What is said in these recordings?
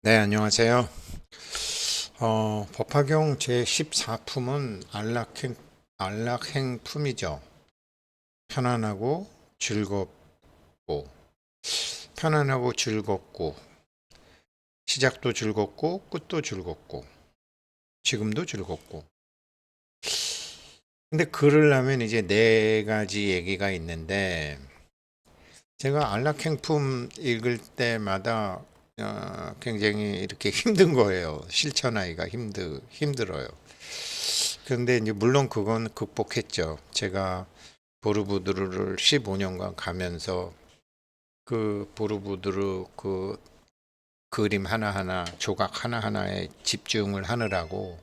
네, 안녕하세요. 어, 법화경 제14품은 안락행, 안락행품이죠. 편안하고 즐겁고, 편안하고 즐겁고, 시작도 즐겁고, 끝도 즐겁고, 지금도 즐겁고. 근데 글을 하면 이제 네 가지 얘기가 있는데, 제가 안락행품 읽을 때마다 어, 굉장히 이렇게 힘든 거예요. 실천하기가 힘들, 힘들어요. 그런데 이제 물론 그건 극복했죠. 제가 보르부드르를 15년간 가면서 그 보르부드르 그 그림 하나하나, 조각 하나하나에 집중을 하느라고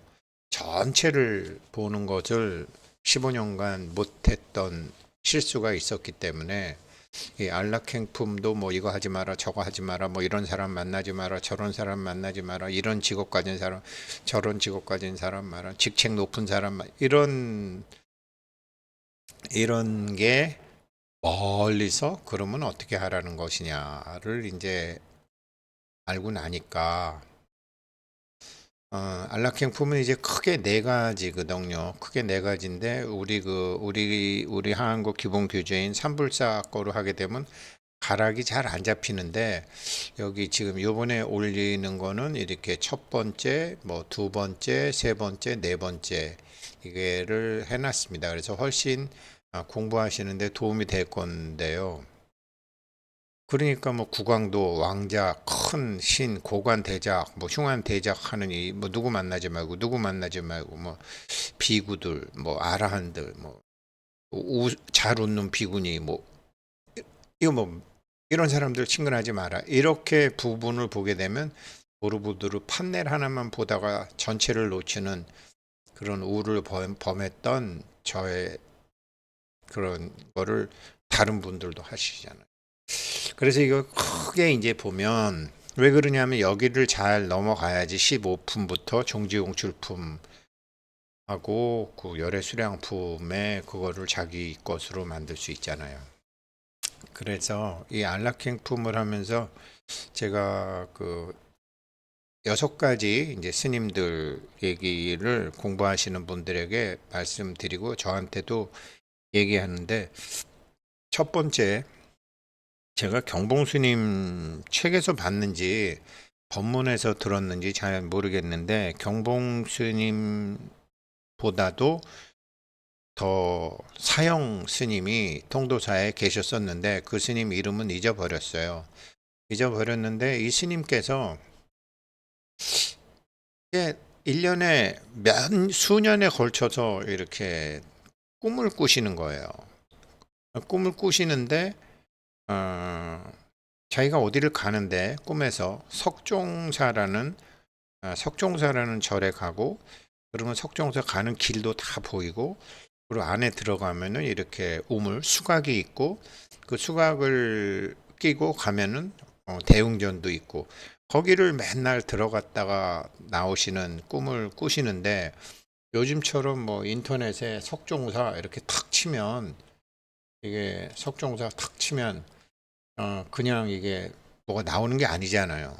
전체를 보는 것을 15년간 못했던 실수가 있었기 때문에 이 안락행품도 뭐 이거 하지 마라 저거 하지 마라 뭐 이런 사람 만나지 마라 저런 사람 만나지 마라 이런 직업 가진 사람 저런 직업 가진 사람 마라 직책 높은 사람 마- 이런 이런 게 멀리서 그러면 어떻게 하라는 것이냐를 이제 알고 나니까 어, 안락행품은 이제 크게 네 가지거든요. 크게 네 가지인데 우리 그 우리 우리 한국 기본 규제인 삼불사 거로 하게 되면 가락이 잘 안 잡히는데 여기 지금 요번에 올리는 거는 이렇게 첫 번째, 뭐 두 번째, 세 번째, 네 번째 이게를 해놨습니다. 그래서 훨씬 아, 공부하시는데 도움이 될 건데요. 그러니까 뭐 국왕도 왕자 큰 신 고관 대작 뭐 흉한 대작 하느니 뭐 누구 만나지 말고 누구 만나지 말고 뭐 비구들 뭐 아라한들 뭐잘 웃는 비구니 뭐 이거 뭐 이런 사람들 친근하지 마라 이렇게 부분을 보게 되면 보르부드르 판넬 하나만 보다가 전체를 놓치는 그런 우를 범- 범했던 저의 그런 거를 다른 분들도 하시잖아요. 그래서 이거 크게 이제 보면 왜 그러냐면 여기를 잘 넘어가야지 15품부터 종지용출품 하고 그 열애 수량품에 그거를 자기 것으로 만들 수 있잖아요. 그래서 이 안락행품을 하면서 제가 그 여섯 가지 이제 스님들 얘기를 공부하시는 분들에게 말씀드리고 저한테도 얘기하는데 첫 번째 제가 경봉스님 책에서 봤는지 법문에서 들었는지 잘 모르겠는데 경봉스님보다도 더 사형 스님이 통도사에 계셨었는데 그 스님 이름은 잊어버렸어요. 잊어버렸는데 이 스님께서 이게 1년에 몇 수년에 걸쳐서 이렇게 꿈을 꾸시는 거예요. 꿈을 꾸시는데 어, 자기가 어디를 가는데 꿈에서 석종사라는 아, 석종사라는 절에 가고 그러면 석종사 가는 길도 다 보이고 그리고 안에 들어가면은 이렇게 우물 수각이 있고 그 수각을 끼고 가면은 어, 대웅전도 있고 거기를 맨날 들어갔다가 나오시는 꿈을 꾸시는데 요즘처럼 뭐 인터넷에 석종사 이렇게 탁 치면 이게 석종사 탁 치면 어, 그냥 이게 뭐가 나오는 게 아니잖아요.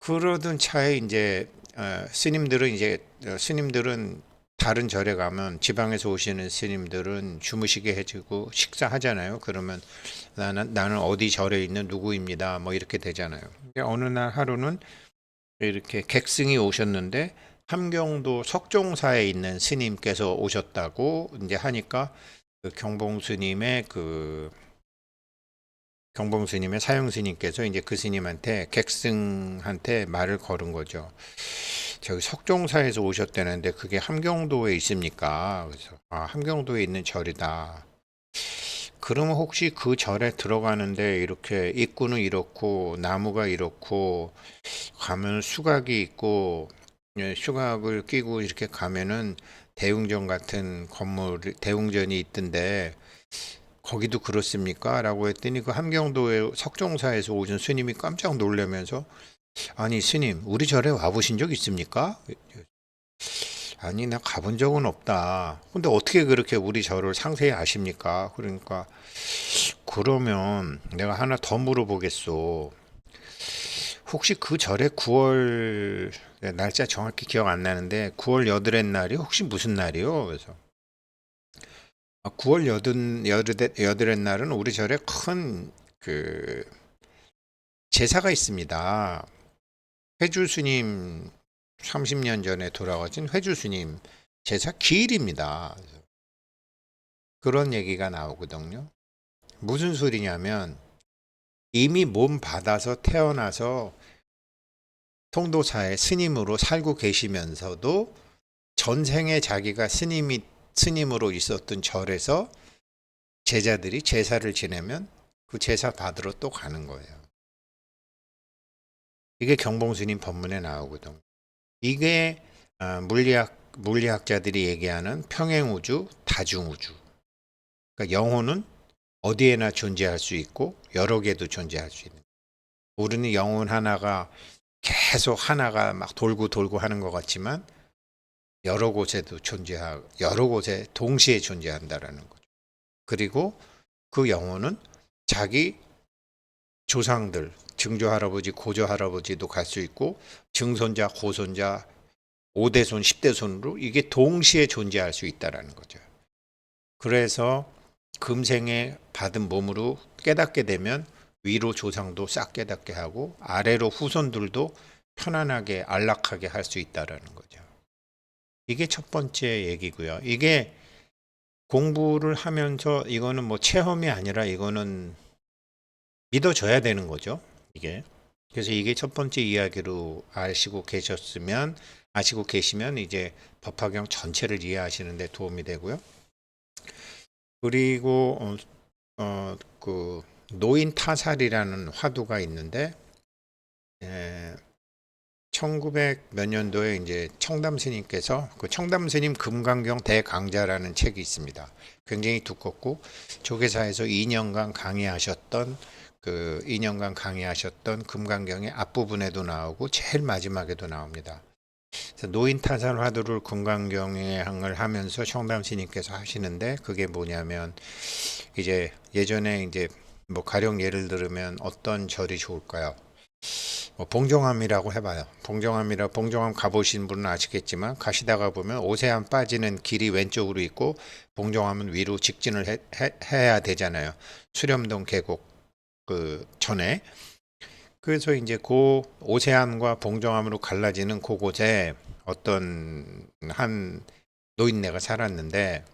그러던 차에 이제 어, 스님들은 이제 어, 스님들은 다른 절에 가면 지방에서 오시는 스님들은 주무시게 해주고 식사하잖아요. 그러면 나는 나는 어디 절에 있는 누구입니다. 뭐 이렇게 되잖아요. 어느 날 하루는 이렇게 객승이 오셨는데 함경도 석종사에 있는 스님께서 오셨다고 이제 하니까 그 경봉 스님의 그 경봉 스님의 사형 스님께서 이제 그 스님한테 객승한테 말을 걸은 거죠. 저기 석종사에서 오셨다는데 그게 함경도에 있습니까? 그래서 아 함경도에 있는 절이다. 그러면 혹시 그 절에 들어가는데 이렇게 입구는 이렇고 나무가 이렇고 가면 수각이 있고 예, 수각을 끼고 이렇게 가면은 대웅전 같은 건물 대웅전이 있던데 거기도 그렇습니까? 라고 했더니 그 함경도에 석종사에서 오신 스님이 깜짝 놀라면서 아니 스님 우리 절에 와보신 적 있습니까? 아니 나 가본 적은 없다. 근데 어떻게 그렇게 우리 절을 상세히 아십니까? 그러니까 그러면 내가 하나 더 물어보겠소. 혹시 그 절에 9월 날짜 정확히 기억 안 나는데 9월 여드렛 날이 혹시 무슨 날이요? 그래서 아, 9월 여든 여드렛 날은 우리 절에 큰 그 제사가 있습니다. 회주 스님 30년 전에 돌아가신 회주 스님 제사 기일입니다. 그런 얘기가 나오거든요. 무슨 소리냐면 이미 몸 받아서 태어나서 통도사의 스님으로 살고 계시면서도 전생에 자기가 스님이 스님으로 있었던 절에서 제자들이 제사를 지내면 그 제사 받으러 또 가는 거예요. 이게 경봉스님 법문에 나오거든. 이게 아, 물리학 물리학자들이 얘기하는 평행우주, 다중우주. 그러니까 영혼은 어디에나 존재할 수 있고 여러 개도 존재할 수 있는. 우리는 영혼 하나가 계속 하나가 막 돌고 돌고 하는 것 같지만 여러 곳에도 존재하고 여러 곳에 동시에 존재한다라는 거죠. 그리고 그 영혼은 자기 조상들, 증조 할아버지, 고조 할아버지도 갈 수 있고 증손자, 고손자, 5대손, 10대손으로 이게 동시에 존재할 수 있다라는 거죠. 그래서 금생에 받은 몸으로 깨닫게 되면 위로 조상도 싹 깨닫게 하고 아래로 후손들도 편안하게 안락하게 할 수 있다라는 거죠. 이게 첫 번째 얘기고요. 이게 공부를 하면서 이거는 뭐 체험이 아니라 이거는 믿어져야 되는 거죠. 이게. 그래서 이게 첫 번째 이야기로 아시고 계셨으면 아시고 계시면 이제 법화경 전체를 이해하시는 데 도움이 되고요. 그리고 어, 어, 그 노인 타살이라는 화두가 있는데 에, 1900 몇 년도에 이제 청담 스님께서 그 청담 스님 금강경 대강자라는 책이 있습니다. 굉장히 두껍고 조계사에서 2년간 강의하셨던 그 2년간 강의하셨던 금강경의 앞부분에도 나오고 제일 마지막에도 나옵니다. 노인 타살 화두를 금강경을 하면서 청담 스님께서 하시는데 그게 뭐냐면 이제 예전에 이제 뭐 가령 예를 들으면 어떤 절이 좋을까요? 뭐 봉정암이라고 해봐요. 봉정암이라 봉정암 가보신 분은 아시겠지만 가시다가 보면 오세암 빠지는 길이 왼쪽으로 있고 봉정암은 위로 직진을 해, 해, 야 되잖아요. 수렴동 계곡 그 전에 그래서 이제 그 오세암과 봉정암으로 갈라지는 그곳에 어떤 한 노인네가 살았는데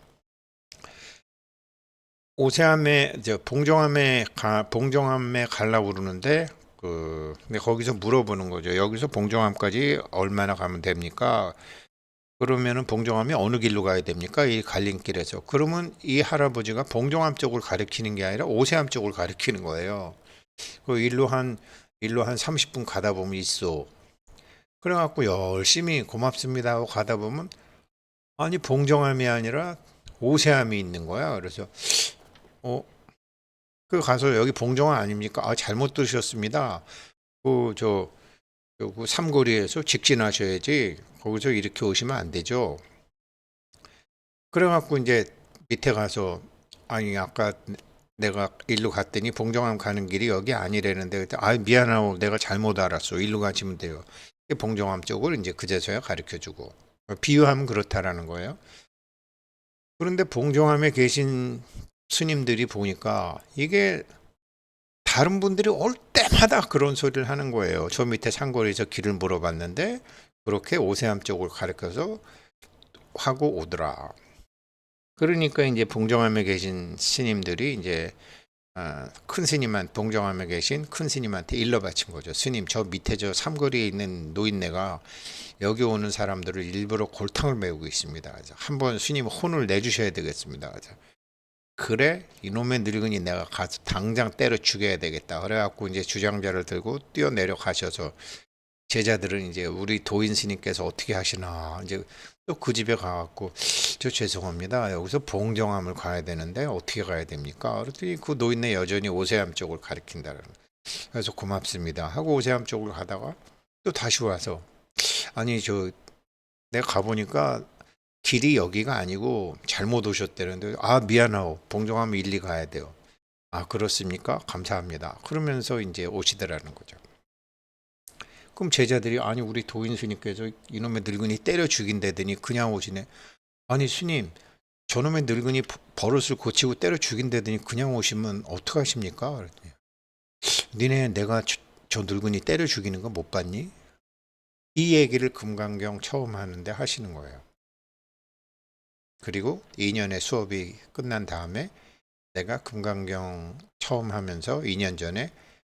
오세암에 저 봉정암에 가 봉정암에 갈라고 그러는데 그 근데 거기서 물어보는 거죠. 여기서 봉정암까지 얼마나 가면 됩니까? 그러면은 봉정암이 어느 길로 가야 됩니까? 이 갈림길에서. 그러면 이 할아버지가 봉정암 쪽을 가리키는 게 아니라 오세암 쪽을 가리키는 거예요. 그 일로 한 일로 한 30분 가다 보면 있어. 그래 갖고 열심히 고맙습니다 하고 가다 보면 아니 봉정암이 아니라 오세암이 있는 거야. 그래서 어, 그 가서 여기 봉정암 아닙니까? 아, 잘못 들으셨습니다. 그, 저, 그 삼거리에서 직진하셔야지 거기서 이렇게 오시면 안 되죠. 그래갖고 이제 밑에 가서 아니 아까 내가 일로 갔더니 봉정암 가는 길이 여기 아니라는데 아 미안하고 내가 잘못 알았어 일로 가시면 돼요. 봉정암 쪽을 이제 그제서야 가르쳐 주고 비유하면 그렇다라는 거예요. 그런데 봉정암에 계신 스님들이 보니까 이게 다른 분들이 올 때마다 그런 소리를 하는 거예요. 저 밑에 산거리에서 길을 물어봤는데 그렇게 오세암 쪽을 가르쳐서 하고 오더라. 그러니까 이제 봉정암에 계신 스님들이 이제 어, 큰 스님한 봉정암에 계신 큰 스님한테 일러 바친 거죠. 스님 저 밑에 저 삼거리에 있는 노인네가 여기 오는 사람들을 일부러 골탕을 메우고 있습니다. 한번 스님 혼을 내주셔야 되겠습니다. 그래 이놈의 늙은이 내가 가서 당장 때려 죽여야 되겠다. 그래갖고 이제 주장자를 들고 뛰어내려 가셔서 제자들은 이제 우리 도인 스님께서 어떻게 하시나 이제 또 그 집에 가갖고 저 죄송합니다. 여기서 봉정암을 가야 되는데 어떻게 가야 됩니까? 그랬더니 그 노인네 여전히 오세암 쪽을 가리킨다는. 그래서 고맙습니다. 하고 오세암 쪽을 가다가 또 다시 와서 아니 저 내가 가보니까 길이 여기가 아니고 잘못 오셨다는데 아 미안하오 봉정하면 일리 가야 돼요. 아 그렇습니까? 감사합니다. 그러면서 이제 오시더라는 거죠. 그럼 제자들이 아니 우리 도인 스님께서 이놈의 늙은이 때려 죽인다더니 그냥 오시네. 아니 스님 저놈의 늙은이 버- 버릇을 고치고 때려 죽인다더니 그냥 오시면 어떡하십니까? 그랬더니 니네 내가 저, 저 늙은이 때려 죽이는 거 못 봤니? 이 얘기를 금강경 처음 하는데 하시는 거예요. 그리고 2년의 수업이 끝난 다음에 내가 금강경 처음 하면서 2년 전에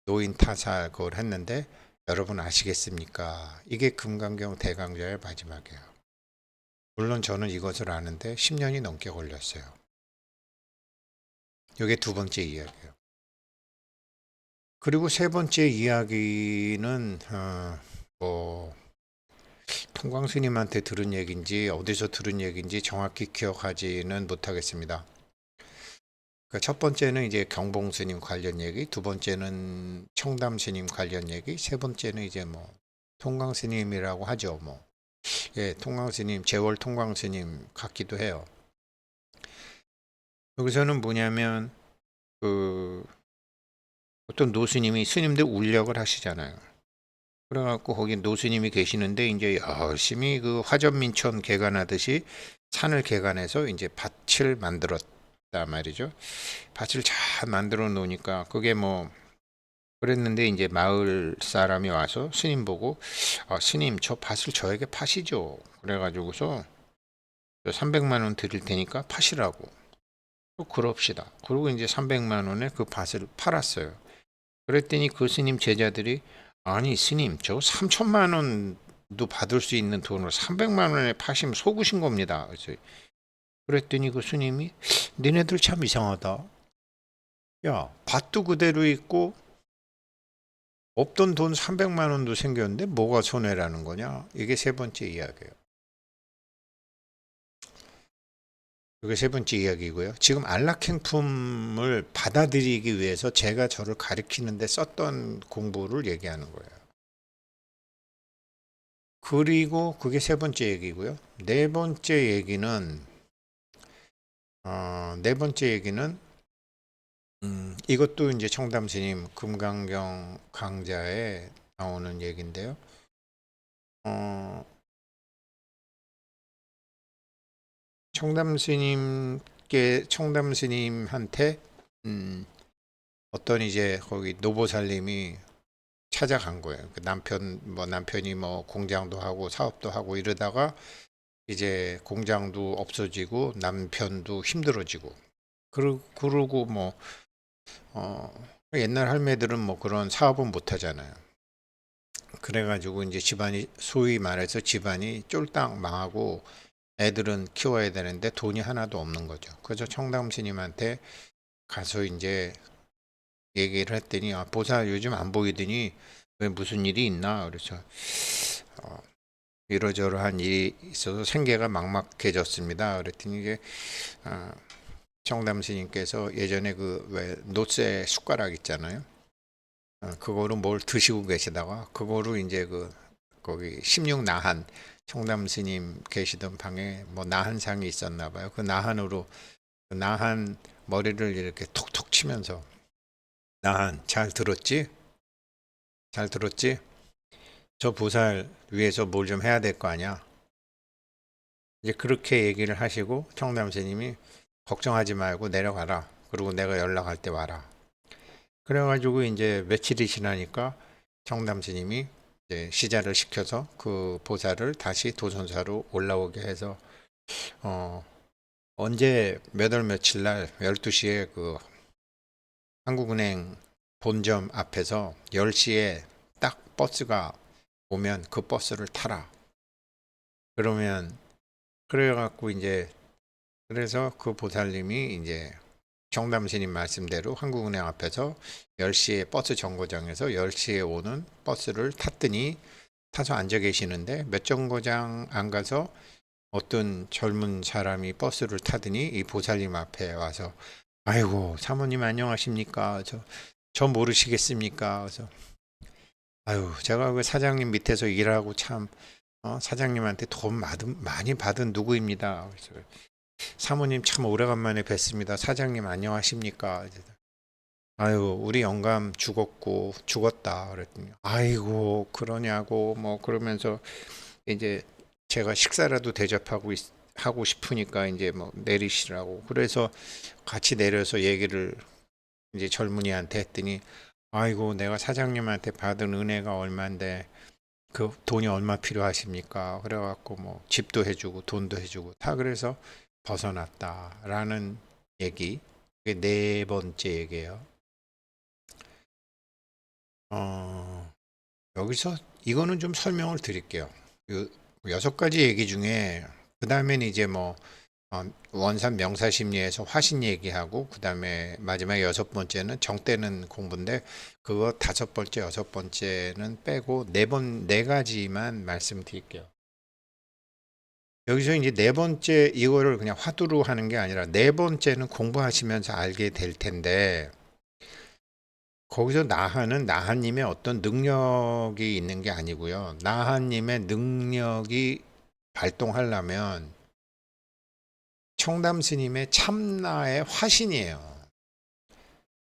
노인 타살 그걸 했는데 여러분 아시겠습니까? 이게 금강경 대강좌의 마지막이에요. 물론 저는 이것을 아는데 10년이 넘게 걸렸어요. 이게 두 번째 이야기예요. 그리고 세 번째 이야기는 어, 뭐 통광 스님한테 들은 얘기인지 어디서 들은 얘기인지 정확히 기억하지는 못하겠습니다. 그첫 번째는 이제 경봉 스님 관련 얘기, 두 번째는 청담 스님 관련 얘기, 세 번째는 이제 뭐 통광 스님이라고 하죠. 뭐 예, 통광 스님, 재월 통광 스님 같기도 해요. 여기서는 뭐냐면 그 어떤 노스님이 스님들 울력을 하시잖아요. 그래갖고 거기 노스님이 계시는데 이제 열심히 그 화전민천 개간하듯이 산을 개간해서 이제 밭을 만들었다 말이죠. 밭을 잘 만들어 놓으니까 그게 뭐 그랬는데 이제 마을 사람이 와서 스님 보고 아, 스님 저 밭을 저에게 파시죠. 그래가지고서 300만 원 드릴 테니까 파시라고. 또 그럽시다. 그리고 이제 300만 원에 그 밭을 팔았어요. 그랬더니 그 스님 제자들이 아니 스님 저 3천만 원도 받을 수 있는 돈을 300만 원에 파시면 속으신 겁니다. 그랬더니 그 스님이 니네들 참 이상하다. 야 밭도 그대로 있고 없던 돈 300만 원도 생겼는데 뭐가 손해라는 거냐? 이게 세 번째 이야기예요. 이게 세 번째 이야기고요. 지금 안락행품을 받아들이기 위해서 제가 저를 가리키는데 썼던 공부를 얘기하는 거예요. 그리고 그게 세 번째 얘기고요. 네 번째 얘기는 어, 네 번째 얘기는 음, 이것도 이제 청담 스님 금강경 강좌에 나오는 얘기인데요. 어, 청담 스님께 청담 스님한테 음, 어떤 이제 거기 노보살님이 찾아간 거예요. 그 남편 뭐 남편이 뭐 공장도 하고 사업도 하고 이러다가 이제 공장도 없어지고 남편도 힘들어지고 그러, 그러고 뭐 어, 옛날 할매들은 뭐 그런 사업은 못 하잖아요. 그래가지고 이제 집안이 소위 말해서 집안이 쫄딱 망하고 애들은 키워야 되는데 돈이 하나도 없는 거죠. 그래서 청담 스님한테 가서 이제 얘기를 했더니 아, 보살 요즘 안 보이더니 왜 무슨 일이 있나 그래서 어, 이러저러한 일이 있어서 생계가 막막해졌습니다. 그랬더니 이게 아, 청담 스님께서 예전에 그 왜 노쇠 숟가락 있잖아요. 어, 그거로 뭘 드시고 계시다가 그거로 이제 그 거기 16 나한 청담 스님 계시던 방에 뭐 나한상이 있었나 봐요. 그 나한으로 그 나한 머리를 이렇게 톡톡 치면서 나한 잘 들었지? 잘 들었지? 저 보살 위해서 뭘 좀 해야 될 거 아니야? 이제 그렇게 얘기를 하시고 청담 스님이 걱정하지 말고 내려가라. 그리고 내가 연락할 때 와라. 그래가지고 이제 며칠이 지나니까 청담 스님이 시자를 시켜서 그 보살을 다시 도선사로 올라오게 해서 어 언제 몇 월 며칠 날 12시에 그 한국은행 본점 앞에서 10시에 딱 버스가 오면 그 버스를 타라. 그러면 그래 갖고 이제 그래서 그 보살님이 이제 정담 스님 말씀대로 한국은행 앞에서 10시에 버스 정거장에서 10시에 오는 버스를 탔더니 타서 앉아 계시는데 몇 정거장 안 가서 어떤 젊은 사람이 버스를 타더니 이 보살님 앞에 와서 아이고 사모님 안녕하십니까? 저, 저 모르시겠습니까? 그래서 아유 제가 그 사장님 밑에서 일하고 참 어, 사장님한테 돈 많은, 많이 받은 누구입니다? 그래서 사모님 참 오래간만에 뵙습니다. 사장님 안녕하십니까? 아유, 우리 영감 죽었고 죽었다 그랬더니 아이고 그러냐고 뭐 그러면서 이제 제가 식사라도 대접하고 있- 하고 싶으니까 이제 뭐 내리시라고 그래서 같이 내려서 얘기를 이제 젊은이한테 했더니 아이고 내가 사장님한테 받은 은혜가 얼마인데 그 돈이 얼마 필요하십니까? 그래갖고 뭐 집도 해주고 돈도 해주고 다 그래서 벗어났다라는 얘기 그게 네 번째 얘기예요. 어, 여기서 이거는 좀 설명을 드릴게요. 그 여섯 가지 얘기 중에 그 다음에는 이제 뭐 어, 원산 명사 심리에서 화신 얘기하고 그 다음에 마지막 여섯 번째는 정떼는 공부인데 그거 다섯 번째 여섯 번째는 빼고 네 번 네 가지만 말씀드릴게요. 여기서 이제 네 번째 이거를 그냥 화두로 하는 게 아니라 네 번째는 공부하시면서 알게 될 텐데 거기서 나하는 나하님의 어떤 능력이 있는 게 아니고요. 나하님의 능력이 발동하려면 청담 스님의 참나의 화신이에요.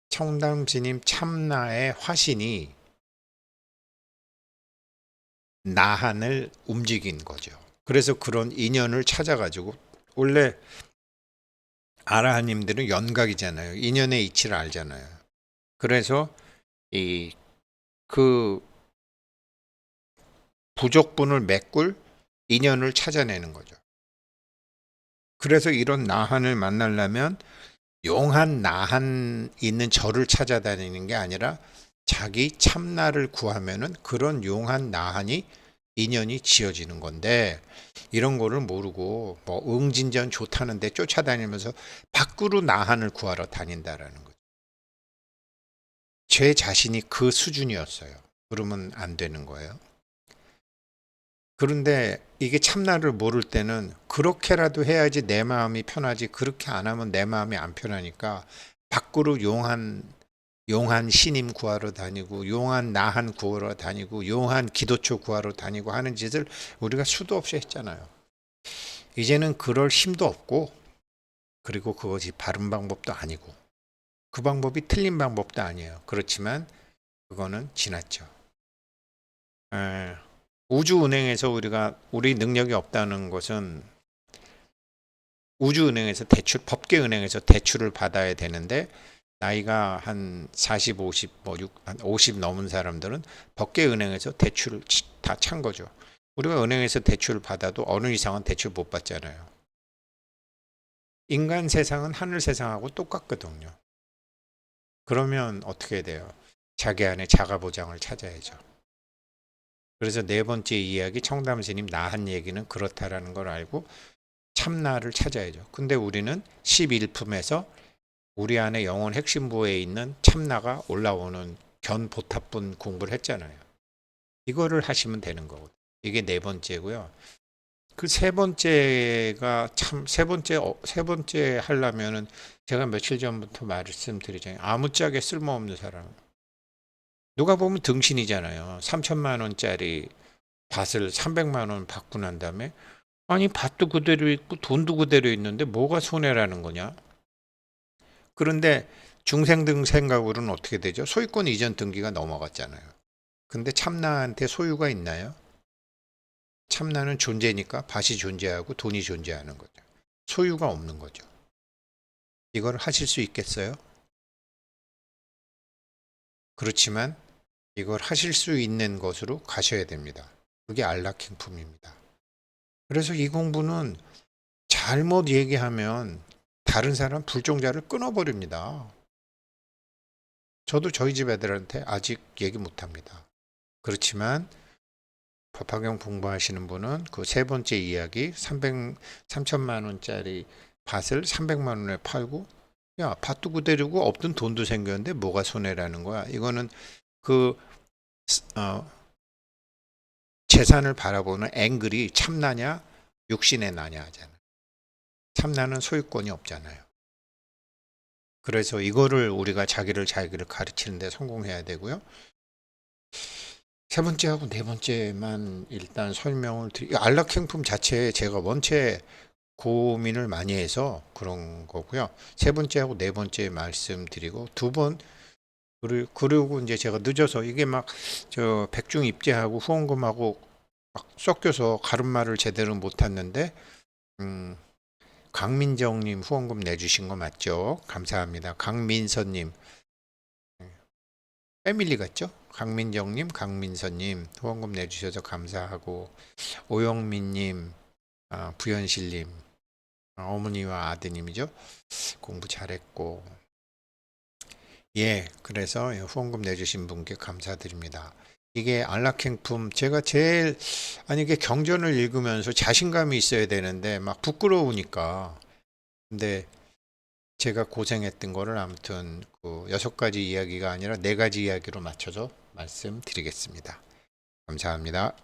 청담 스님 참나의 화신이 나한을 움직인 거죠. 그래서 그런 인연을 찾아가지고 원래 아라하님들은 연각이잖아요. 인연의 이치를 알잖아요. 그래서 이 그 부족분을 메꿀 인연을 찾아내는 거죠. 그래서 이런 나한을 만나려면 용한 나한 있는 저를 찾아다니는 게 아니라 자기 참나를 구하면은 그런 용한 나한이 인연이 지어지는 건데 이런 거를 모르고 뭐 응진전 좋다는데 쫓아다니면서 밖으로 나한을 구하러 다닌다라는 거죠. 제 자신이 그 수준이었어요. 그러면 안 되는 거예요. 그런데 이게 참나를 모를 때는 그렇게라도 해야지 내 마음이 편하지 그렇게 안 하면 내 마음이 안 편하니까 밖으로 용한 용한 신임 구하러 다니고 용한 나한 구하러 다니고 용한 기도처 구하러 다니고 하는 짓을 우리가 수도 없이 했잖아요. 이제는 그럴 힘도 없고 그리고 그것이 바른 방법도 아니고 그 방법이 틀린 방법도 아니에요. 그렇지만 그거는 지났죠. 에, 우주은행에서 우리가 우리 능력이 없다는 것은 우주은행에서 대출 법계은행에서 대출을 받아야 되는데 나이가 한 40, 50, 뭐 6, 한 50 넘은 사람들은 법계 은행에서 대출을 다 찬 거죠. 우리가 은행에서 대출을 받아도 어느 이상은 대출 못 받잖아요. 인간 세상은 하늘 세상하고 똑같거든요. 그러면 어떻게 돼요? 자기 안에 자가 보장을 찾아야죠. 그래서 네 번째 이야기 청담 스님 나한 얘기는 그렇다라는 걸 알고 참나를 찾아야죠. 근데 우리는 11품에서 우리 안에 영혼 핵심부에 있는 참나가 올라오는 견보탑분 공부를 했잖아요. 이거를 하시면 되는 거거든요. 이게 네 번째고요. 그 세 번째가 참 세 번째 어, 세 번째 하려면은 제가 며칠 전부터 말씀드리잖아요. 아무짝에 쓸모없는 사람. 누가 보면 등신이잖아요. 3천만 원짜리 밭을 300만 원 받고 난 다음에 아니 밭도 그대로 있고 돈도 그대로 있는데 뭐가 손해라는 거냐? 그런데 중생 등 생각으로는 어떻게 되죠? 소유권 이전 등기가 넘어갔잖아요. 근데 참나한테 소유가 있나요? 참나는 존재니까 밭이 존재하고 돈이 존재하는 거죠. 소유가 없는 거죠. 이걸 하실 수 있겠어요? 그렇지만 이걸 하실 수 있는 것으로 가셔야 됩니다. 그게 안락행품입니다. 그래서 이 공부는 잘못 얘기하면 다른 사람 불종자를 끊어버립니다. 저도 저희 집 애들한테 아직 얘기 못합니다. 그렇지만 법화경 공부하시는 분은 그 세 번째 이야기 300, 3천만 원짜리 밭을 300만 원에 팔고 야 밭도 그대로고 없던 돈도 생겼는데 뭐가 손해라는 거야. 이거는 그 어, 재산을 바라보는 앵글이 참나냐 육신의 나냐 하잖아 요. 참나는 소유권이 없잖아요. 그래서 이거를 우리가 자기를 자기를 가르치는데 성공해야 되고요. 세 번째하고 네 번째만 일단 설명을 드리. 안락행품 자체에 제가 원체 고민을 많이 해서 그런 거고요. 세 번째하고 네 번째 말씀드리고 두 번 그리- 그리고 이제 제가 늦어서 이게 막 저 백중 입제하고 후원금하고 막 섞여서 가름말을 제대로 못 탔는데 음, 강민정님 후원금 내주신 거 맞죠? 감사합니다. 강민서님 패밀리 같죠? 강민정님, 강민서님 후원금 내주셔서 감사하고 오영민님, 아, 부현실님 아, 어머니와 아드님이죠. 공부 잘했고 예, 그래서 후원금 내주신 분께 감사드립니다. 이게 안락행품 제가 제일 아니 이게 경전을 읽으면서 자신감이 있어야 되는데 막 부끄러우니까 근데 제가 고생했던 거를 아무튼 그 여섯 가지 이야기가 아니라 네 가지 이야기로 맞춰서 말씀드리겠습니다. 감사합니다.